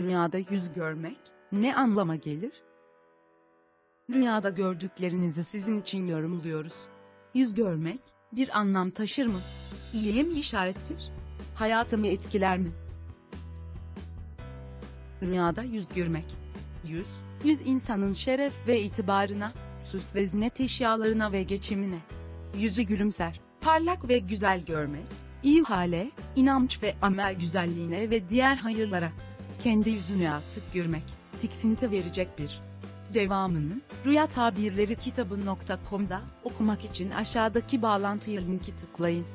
Rüyada yüz görmek ne anlama gelir? Rüyada gördüklerinizi sizin için yorumluyoruz. Yüz görmek bir anlam taşır mı? İyiye mi işarettir? Hayatımı etkiler mi? Rüyada yüz görmek. Yüz, yüz insanın şeref ve itibarına, süs ve ziynet eşyalarına ve geçimine. Yüzü gülümser, parlak ve güzel görmek, iyi hale, inanç ve amel güzelliğine ve diğer hayırlara. Kendi yüzünü asık görmek, tiksinti verecek bir. Devamını, Rüya Tabirleri kitabı.com'da okumak için aşağıdaki bağlantıya linki tıklayın.